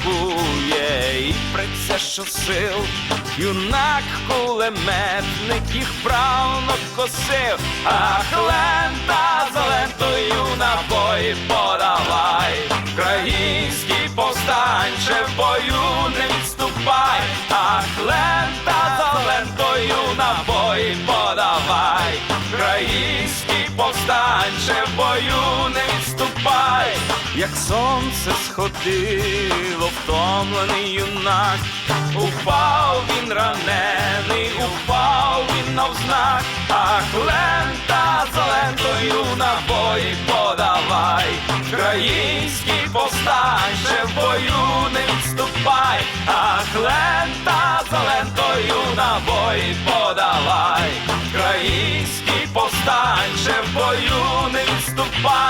атакує і приця що сил, юнак кулеметник їх правно косив, ах, лента як сонце сходило, втомлений юнак, упав він ранений, упав він навзнак, ах, лента за лентою набої подавай, Український повстанче в бою не відступай, ах, лента за лентою набої подавай, Український повстанче в бою не відступай.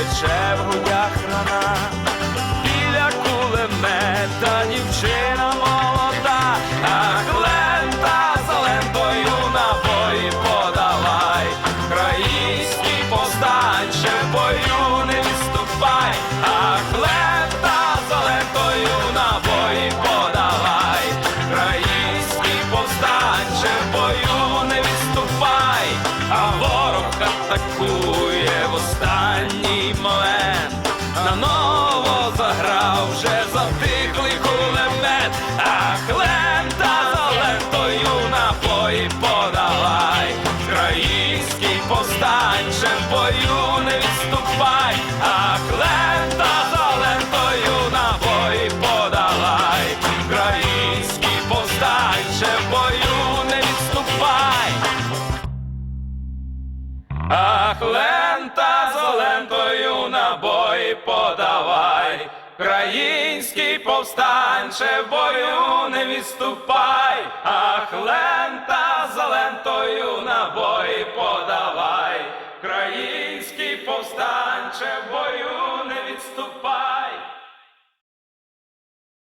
пече в грудях рана, біля кулемета дівчина молода, ах, лента за лентою набої подавай, Український повстанче бою не відступай, ах, лента за лентою набої подавай, Український повстанче бою не відступай, а ворог атакує Країнський повстанче в бою не відступай, Ах, лента за лентою на бої подавай, Країнський повстанче в бою не відступай.